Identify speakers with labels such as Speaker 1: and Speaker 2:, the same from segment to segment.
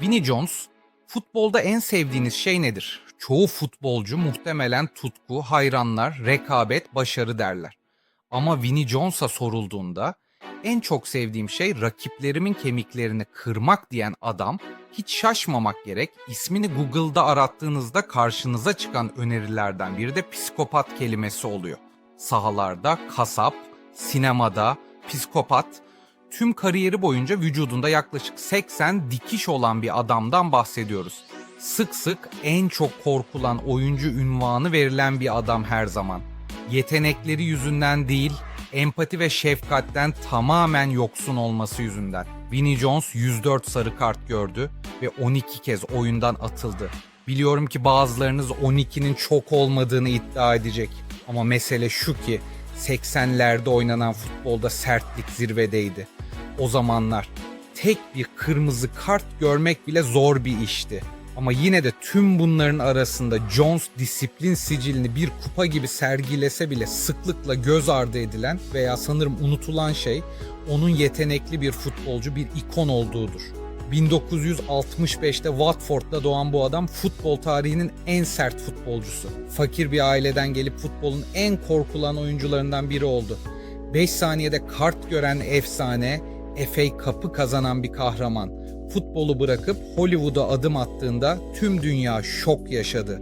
Speaker 1: Vinnie Jones, futbolda en sevdiğiniz şey nedir? Çoğu futbolcu muhtemelen tutku, hayranlar, rekabet, başarı derler. Ama Vinnie Jones'a sorulduğunda en çok sevdiğim şey rakiplerimin kemiklerini kırmak diyen adam hiç şaşmamak gerek ismini Google'da arattığınızda karşınıza çıkan önerilerden biri de psikopat kelimesi oluyor. Sahalarda kasap, sinemada psikopat, tüm kariyeri boyunca vücudunda yaklaşık 80 dikiş olan bir adamdan bahsediyoruz. Sık sık en çok korkulan oyuncu ünvanı verilen bir adam her zaman. Yetenekleri yüzünden değil, empati ve şefkatten tamamen yoksun olması yüzünden. Vinnie Jones 104 sarı kart gördü ve 12 kez oyundan atıldı. Biliyorum ki bazılarınız 12'nin çok olmadığını iddia edecek. Ama mesele şu ki 80'lerde oynanan futbolda sertlik zirvedeydi. O zamanlar tek bir kırmızı kart görmek bile zor bir işti. Ama yine de tüm bunların arasında Jones disiplin sicilini bir kupa gibi sergilese bile sıklıkla göz ardı edilen veya sanırım unutulan şey onun yetenekli bir futbolcu, bir ikon olduğudur. 1965'te Watford'da doğan bu adam futbol tarihinin en sert futbolcusu. Fakir bir aileden gelip futbolun en korkulan oyuncularından biri oldu. 5 saniyede kart gören efsane, FA Cup'ı kazanan bir kahraman. Futbolu bırakıp Hollywood'a adım attığında tüm dünya şok yaşadı.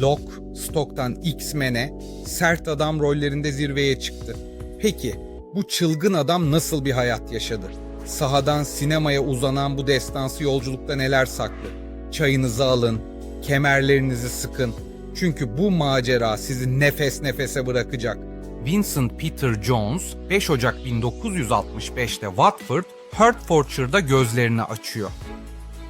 Speaker 1: Locke, Stock'tan X-Men'e sert adam rollerinde zirveye çıktı. Peki bu çılgın adam nasıl bir hayat yaşadı? Sahadan sinemaya uzanan bu destansı yolculukta neler saklı? Çayınızı alın, kemerlerinizi sıkın. Çünkü bu macera sizi nefes nefese bırakacak. Vincent Peter Jones 5 Ocak 1965'te Watford, Hertfordshire'da gözlerini açıyor.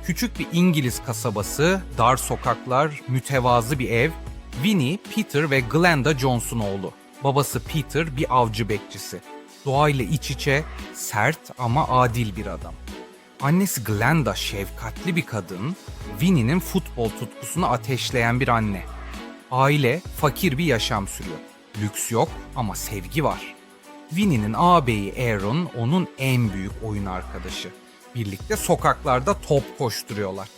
Speaker 1: Küçük bir İngiliz kasabası, dar sokaklar, mütevazı bir ev. Winnie, Peter ve Glenda Jones'un oğlu. Babası Peter bir avcı bekçisi. Doğayla iç içe, sert ama adil bir adam. Annesi Glenda şefkatli bir kadın, Winnie'nin futbol tutkusunu ateşleyen bir anne. Aile fakir bir yaşam sürüyor. Lüks yok ama sevgi var. Winnie'nin ağabeyi Aaron onun en büyük oyun arkadaşı. Birlikte sokaklarda top koşturuyorlar.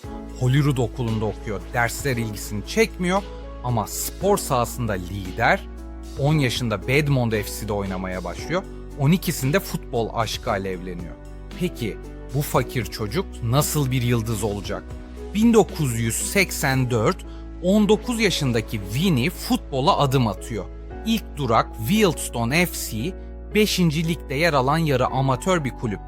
Speaker 1: Holyrood okulunda okuyor. Dersler ilgisini çekmiyor ama spor sahasında lider. 10 yaşında Bedmond FC'de oynamaya başlıyor. 12'sinde futbol aşkı alevleniyor. Peki bu fakir çocuk nasıl bir yıldız olacak? 1984 19 yaşındaki Winnie futbola adım atıyor. İlk durak Wealdstone FC 5. ligde yer alan yarı amatör bir kulüp.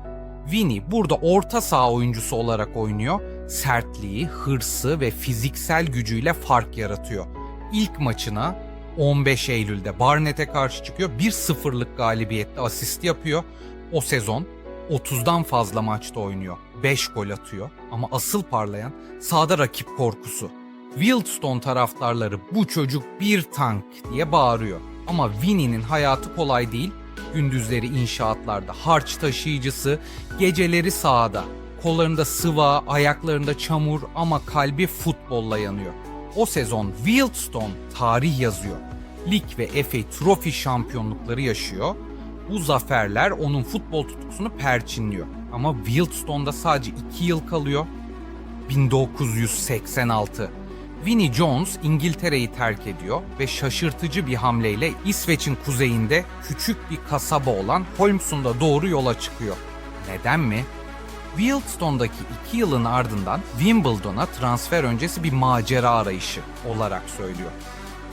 Speaker 1: Winnie burada orta saha oyuncusu olarak oynuyor. Sertliği, hırsı ve fiziksel gücüyle fark yaratıyor. İlk maçına 15 Eylül'de Barnett'e karşı çıkıyor. 1-0'lık galibiyetle asist yapıyor. O sezon 30'dan fazla maçta oynuyor. 5 gol atıyor ama asıl parlayan sahada rakip korkusu. Wildstone taraftarları bu çocuk bir tank diye bağırıyor. Ama Winnie'nin hayatı kolay değil. Gündüzleri inşaatlarda harç taşıyıcısı, geceleri sahada. Kollarında sıva, ayaklarında çamur ama kalbi futbolla yanıyor. O sezon Wildstone tarih yazıyor. Lig ve FA Trophy şampiyonlukları yaşıyor. Bu zaferler onun futbol tutkusunu perçinliyor. Ama Wildstone'da sadece 2 yıl kalıyor. 1986. Vinnie Jones İngiltere'yi terk ediyor ve şaşırtıcı bir hamleyle İsveç'in kuzeyinde küçük bir kasaba olan Holmsund'a doğru yola çıkıyor. Neden mi? Wildstone'daki iki yılın ardından Wimbledon'a transfer öncesi bir macera arayışı olarak söylüyor.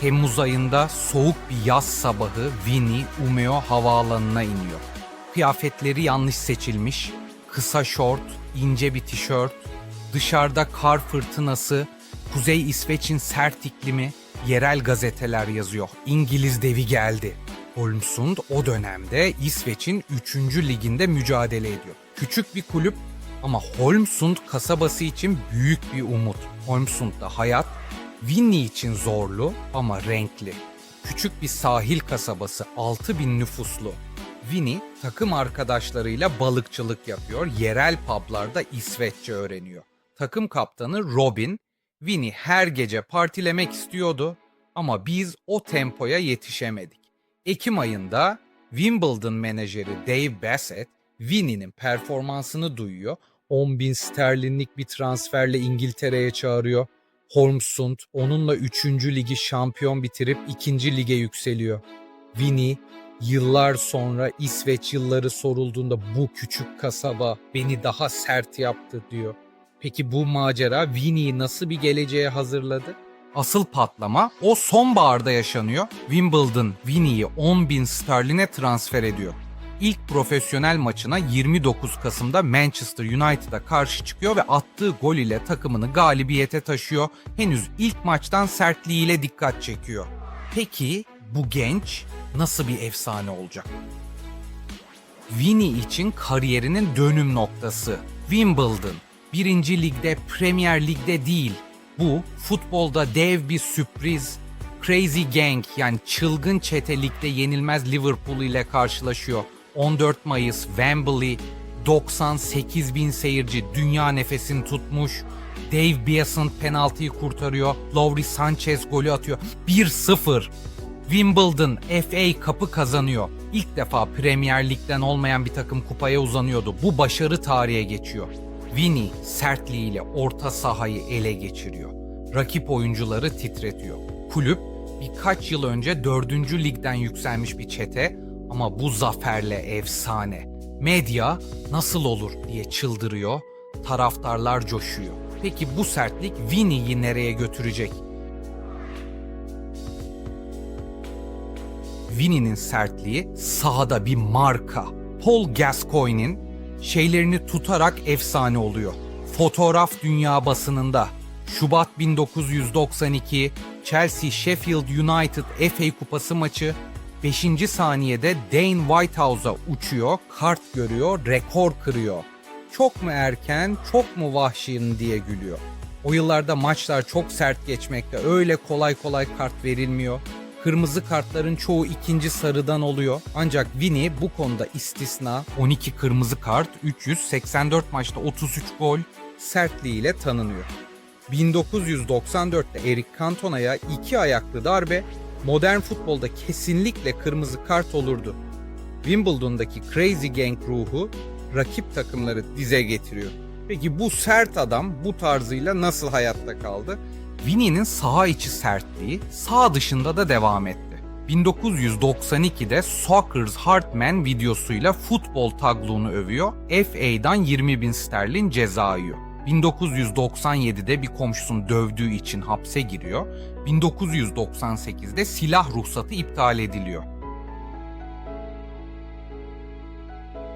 Speaker 1: Temmuz ayında soğuk bir yaz sabahı Winnie Umeå havaalanına iniyor. Kıyafetleri yanlış seçilmiş, kısa şort, ince bir tişört, dışarıda kar fırtınası, Kuzey İsveç'in sert iklimi, yerel gazeteler yazıyor. İngiliz devi geldi. Holmsund o dönemde İsveç'in 3. liginde mücadele ediyor. Küçük bir kulüp ama Holmsund kasabası için büyük bir umut. Holmsund'da hayat Winnie için zorlu ama renkli. Küçük bir sahil kasabası 6000 nüfuslu. Winnie takım arkadaşlarıyla balıkçılık yapıyor, yerel publarda İsveççe öğreniyor. Takım kaptanı Robin, Winnie her gece partilemek istiyordu ama biz o tempoya yetişemedik. Ekim ayında Wimbledon menajeri Dave Bassett Winnie'nin performansını duyuyor. 10 bin sterlinlik bir transferle İngiltere'ye çağırıyor. Holmsund onunla 3. ligi şampiyon bitirip 2. lige yükseliyor. Vini yıllar sonra İsveç yılları sorulduğunda bu küçük kasaba beni daha sert yaptı diyor. Peki bu macera Vini'yi nasıl bir geleceğe hazırladı? Asıl patlama o sonbaharda yaşanıyor. Wimbledon Vini'yi 10 bin sterline transfer ediyor. İlk profesyonel maçına 29 Kasım'da Manchester United'a karşı çıkıyor ve attığı gol ile takımını galibiyete taşıyor. Henüz ilk maçtan sertliğiyle dikkat çekiyor. Peki bu genç nasıl bir efsane olacak? Vini için kariyerinin dönüm noktası. Wimbledon. Birinci ligde, Premier Lig'de değil. Bu futbolda dev bir sürpriz. Crazy Gang yani çılgın çete ligde yenilmez Liverpool ile karşılaşıyor. 14 Mayıs Wembley 98 bin seyirci dünya nefesini tutmuş. Dave Beasant penaltıyı kurtarıyor. Lowry Sanchez golü atıyor. 1-0. Wimbledon FA Cup'ı kazanıyor. İlk defa Premier Lig'den olmayan bir takım kupaya uzanıyordu. Bu başarı tarihe geçiyor. Vini sertliğiyle orta sahayı ele geçiriyor. Rakip oyuncuları titretiyor. Kulüp birkaç yıl önce 4. ligden yükselmiş bir çete ama bu zaferle efsane. Medya nasıl olur diye çıldırıyor, taraftarlar coşuyor. Peki bu sertlik Vini'yi nereye götürecek? Vini'nin sertliği sahada bir marka. Paul Gascoigne'in şeylerini tutarak efsane oluyor. Fotoğraf dünya basınında Şubat 1992 Chelsea Sheffield United FA Kupası maçı 5. saniyede Dane Whitehouse'a uçuyor, kart görüyor, rekor kırıyor. Çok mu erken, çok mu vahşin diye gülüyor. O yıllarda maçlar çok sert geçmekte. Öyle kolay kolay kart verilmiyor. Kırmızı kartların çoğu ikinci sarıdan oluyor. Ancak Vini bu konuda istisna. 12 kırmızı kart, 384 maçta 33 gol sertliğiyle tanınıyor. 1994'te Eric Cantona'ya iki ayaklı darbe modern futbolda kesinlikle kırmızı kart olurdu. Wimbledon'daki Crazy Gang ruhu rakip takımları dize getiriyor. Peki bu sert adam bu tarzıyla nasıl hayatta kaldı? Vini'nin saha içi sertliği sağ dışında da devam etti. 1992'de Soccer's Heartman videosuyla futbol tagluğunu övüyor, FA'dan 20 bin sterlin ceza yiyor. 1997'de bir komşusunu dövdüğü için hapse giriyor. 1998'de silah ruhsatı iptal ediliyor.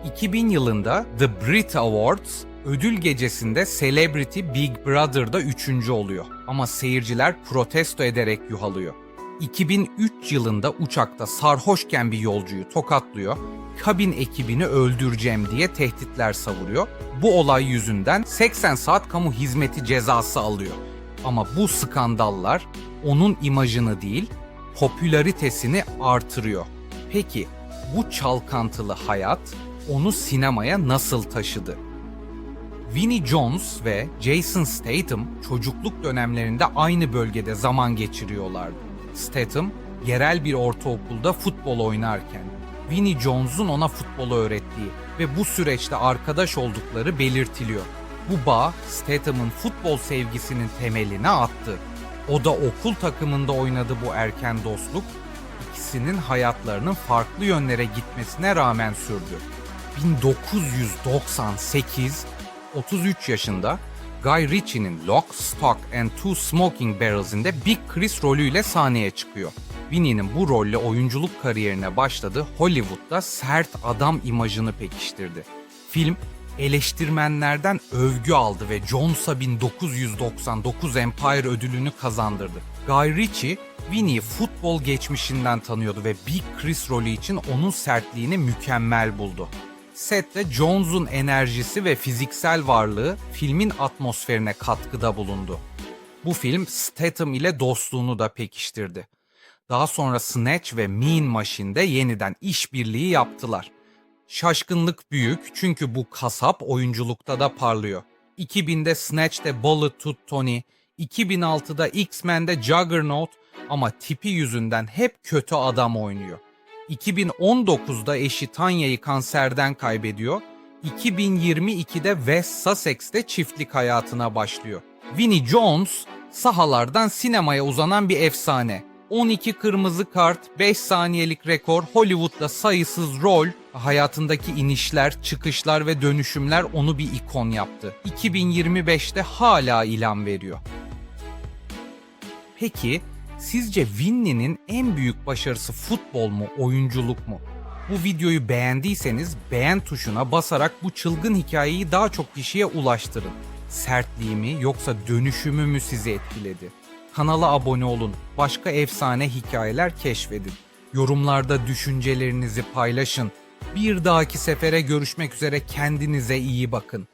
Speaker 1: 2000 yılında The Brit Awards ödül gecesinde Celebrity Big Brother'da üçüncü oluyor. Ama seyirciler protesto ederek yuhalıyor. 2003 yılında uçakta sarhoşken bir yolcuyu tokatlıyor, kabin ekibini öldüreceğim diye tehditler savuruyor. Bu olay yüzünden 80 saat kamu hizmeti cezası alıyor. Ama bu skandallar onun imajını değil, popülaritesini artırıyor. Peki bu çalkantılı hayat onu sinemaya nasıl taşıdı? Vinnie Jones ve Jason Statham çocukluk dönemlerinde aynı bölgede zaman geçiriyorlardı. Statham yerel bir ortaokulda futbol oynarken Vinnie Jones'un ona futbolu öğrettiği ve bu süreçte arkadaş oldukları belirtiliyor. Bu bağ Statham'ın futbol sevgisinin temelini attı. O da okul takımında oynadı bu erken dostluk ikisinin hayatlarının farklı yönlere gitmesine rağmen sürdü. 1998 33 yaşında Guy Ritchie'nin Lock, Stock and Two Smoking Barrels'inde Big Chris rolüyle sahneye çıkıyor. Winnie'nin bu rolle oyunculuk kariyerine başladı, Hollywood'da sert adam imajını pekiştirdi. Film eleştirmenlerden övgü aldı ve Jones'a 1999 Empire ödülünü kazandırdı. Guy Ritchie, Winnie'yi futbol geçmişinden tanıyordu ve Big Chris rolü için onun sertliğini mükemmel buldu. Sette Jones'un enerjisi ve fiziksel varlığı filmin atmosferine katkıda bulundu. Bu film Statham ile dostluğunu da pekiştirdi. Daha sonra Snatch ve Mean Machine'de yeniden işbirliği yaptılar. Şaşkınlık büyük çünkü bu kasap oyunculukta da parlıyor. 2000'de Snatch'te Bullet to Tony, 2006'da X-Men'de Juggernaut ama tipi yüzünden hep kötü adam oynuyor. 2019'da eşi Tanya'yı kanserden kaybediyor. 2022'de West Sussex'te çiftlik hayatına başlıyor. Vinnie Jones sahalardan sinemaya uzanan bir efsane. 12 kırmızı kart, 5 saniyelik rekor, Hollywood'da sayısız rol, hayatındaki inişler, çıkışlar ve dönüşümler onu bir ikon yaptı. 2025'te hala ilan veriyor. Peki sizce Winnie'nin en büyük başarısı futbol mu, oyunculuk mu? Bu videoyu beğendiyseniz beğen tuşuna basarak bu çılgın hikayeyi daha çok kişiye ulaştırın. Sertliği mi yoksa dönüşümü mü sizi etkiledi? Kanala abone olun, başka efsane hikayeler keşfedin. Yorumlarda düşüncelerinizi paylaşın. Bir dahaki sefere görüşmek üzere kendinize iyi bakın.